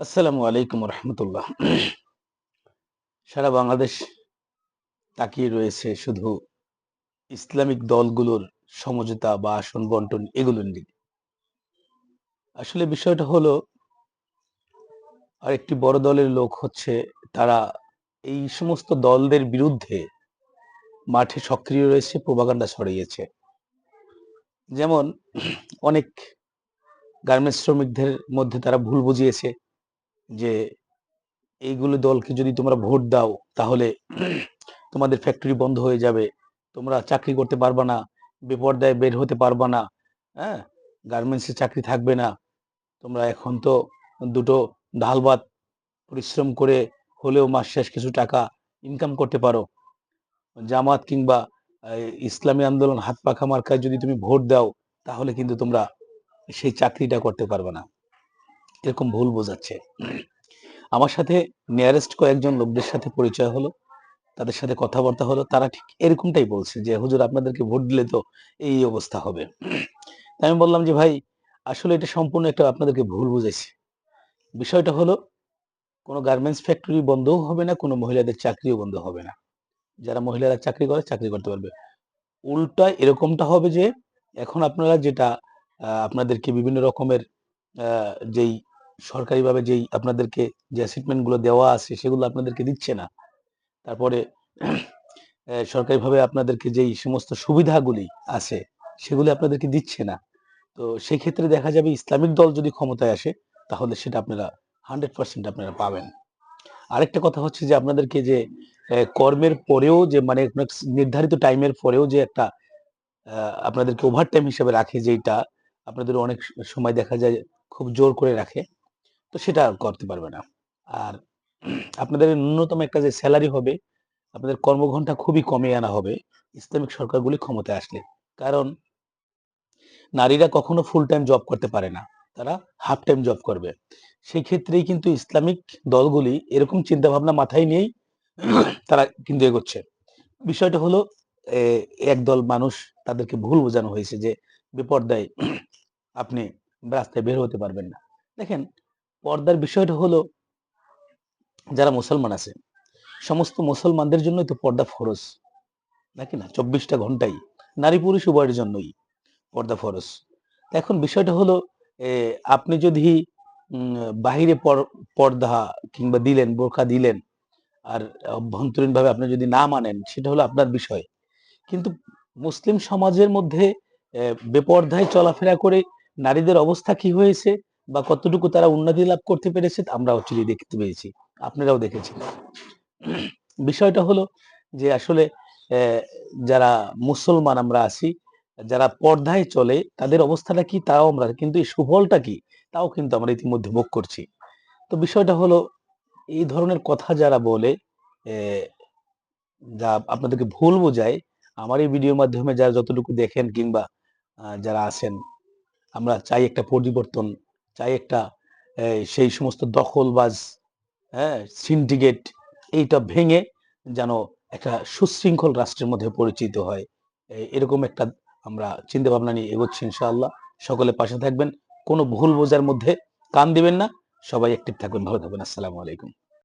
আসসালামু আলাইকুম রহমতুল্লাহ। সারা বাংলাদেশ তাকিয়ে রয়েছে শুধু ইসলামিক দলগুলোর সমঝোতা বা আসন বন্টন এগুলোর দিকে আসলে বিষয়টা হলো আর একটি বড় দলের লোক হচ্ছে, তারা এই সমস্ত দলদের বিরুদ্ধে মাঠে সক্রিয় রয়েছে প্রবাগান্ডা ছড়িয়েছে। যেমন অনেক গার্মেন্টস শ্রমিকদের মধ্যে তারা ভুল বুঝিয়েছে যে এইগুলো দলকে যদি তোমরা ভোট দাও, তাহলে তোমাদের ফ্যাক্টরি বন্ধ হয়ে যাবে। তোমরা চাকরি করতে পারবা না, বেপর্দায় বের হতে পারবা না হ্যাঁ? গার্মেন্টসে চাকরি থাকবে না। তোমরা এখন তো দুটো ঢাল ভাত পরিশ্রম করে হলেও মাস শেষ কিছু টাকা ইনকাম করতে পারো। জামাত কিংবা ইসলামী আন্দোলন হাত পাখা মার্কায় যদি তুমি ভোট দাও, তাহলে কিন্তু তোমরা সেই চাকরিটা করতে পারবে না। এরকম ভুল বোঝাচ্ছে। আমার সাথে নিয়ারেস্ট কয়েকজন লোকদের সাথে পরিচয় হলো, তাদের সাথে কথাবার্তা হলো, তারা ঠিক এরকমটাই বলছে যে, হুজুর, আপনাদেরকে ভোট দিলে তো এই অবস্থা হবে। তাই আমি বললাম যে, ভাই, আসলে এটা সম্পূর্ণ একটা আপনাদেরকে ভুল বুঝাইছি। বিষয়টা হলো, কোনো গার্মেন্টস ফ্যাক্টরি বন্ধও হবে না, কোনো মহিলাদের চাকরিও বন্ধ হবে না। যারা মহিলারা চাকরি করে, চাকরি করতে পারবে। উল্টা এরকমটা হবে যে, এখন আপনারা যেটা আপনাদেরকে বিভিন্ন রকমের যেই সরকারিভাবে যেই আপনাদেরকে যে অ্যাসিটমেন্টগুলো দেওয়া আছে সেগুলো আপনাদেরকে দিচ্ছে না। তারপরে সরকারিভাবে আপনাদেরকে যেই সমস্ত সুবিধাগুলি আছে সেগুলি আপনাদেরকে দিচ্ছে না। তো সেই ক্ষেত্রে দেখা যাবে ইসলামিক দল যদি ক্ষমতায় আসে, তাহলে সেটা আপনারা হান্ড্রেড পার্সেন্ট আপনারা পাবেন। আরেকটা কথা হচ্ছে যে আপনাদেরকে যে কর্মের পরেও যে মানে নির্ধারিত টাইমের পরেও যে একটা আপনাদেরকে ওভার টাইম হিসেবে রাখে যেটা আপনাদের অনেক সময় দেখা যায় খুব জোর করে রাখে। তো সেটা করতে পারবে না। আর আপনাদের ন্যূনতম একটা যে স্যালারি হবে, আপনাদের কর্মঘন্টা খুবই কমিয়ে আনা হবে ইসলামিক সরকারগুলি ক্ষমতায় আসলে। কারণ নারীরা কখনো ফুল টাইম জব করতে পারে না, তারা হাফ টাইম জব করবে। সেই ক্ষেত্রেই কিন্তু ইসলামিক দলগুলি এরকম চিন্তা ভাবনা মাথায় নিয়েই তারা কিন্তু এগোচ্ছে। বিষয়টা হলো একদল মানুষ তাদেরকে ভুল বোঝানো হয়েছে যে বেপর্দায় আপনি রাস্তায় বের হতে পারবেন না। দেখেন পর্দার বিষয়টা হলো যারা মুসলমান আছে, সমস্ত মুসলমানদের জন্যই তো পর্দা ফরজ। নাকি না? চব্বিশটা ঘন্টাই। নারী পুরুষ উভয়ের জন্যই পর্দা ফরজ। তো এখন বিষয়টা হলো আপনি যদি বাহিরে পর্দা কিংবা দিলেন, বোরখা দিলেন, আর অভ্যন্তরীণ ভাবে আপনি যদি না মানেন, সেটা হলো আপনার বিষয়। কিন্তু মুসলিম সমাজের মধ্যে বেপর্দায় চলাফেরা করে নারীদের অবস্থা কি হয়েছে? বা কতটুকু তারা উন্নতি লাভ করতে পেরেছে আমরা অচুরি দেখতে পেয়েছি, আপনারাও দেখেছেন। বিষয়টা হলো যে আসলে যারা মুসলমান আমরা আছি, যারা পর্দায় চলে, তাদের অবস্থাটা কি তাও আমরা, কিন্তু এই সুফলটা কি তাও কিন্তু আমরা ইতিমধ্যে ভোগ করছি। তো বিষয়টা হলো, এই ধরনের কথা যারা বলে যা আপনাদেরকে ভুল বোঝায়, আমার এই ভিডিওর মাধ্যমে যারা যতটুকু দেখেন কিংবা যারা আছেন, আমরা চাই একটা পরিবর্তন চাই একটা সেই সমস্ত দখলবাজ হ্যাঁ সিন্ডিকেট এইটা ভেঙে যেন একটা সুশৃঙ্খল রাষ্ট্রের মধ্যে পরিচিত হয়। এরকম একটা আমরা চিন্তা ভাবনা নিয়ে এগোচ্ছি ইনশাআল্লাহ। সকলে পাশে থাকবেন, কোনো ভুল বোঝার মধ্যে কান দিবেন না। সবাই অ্যাক্টিভ থাকবেন। ভালো থাকবেন। আসসালামু আলাইকুম।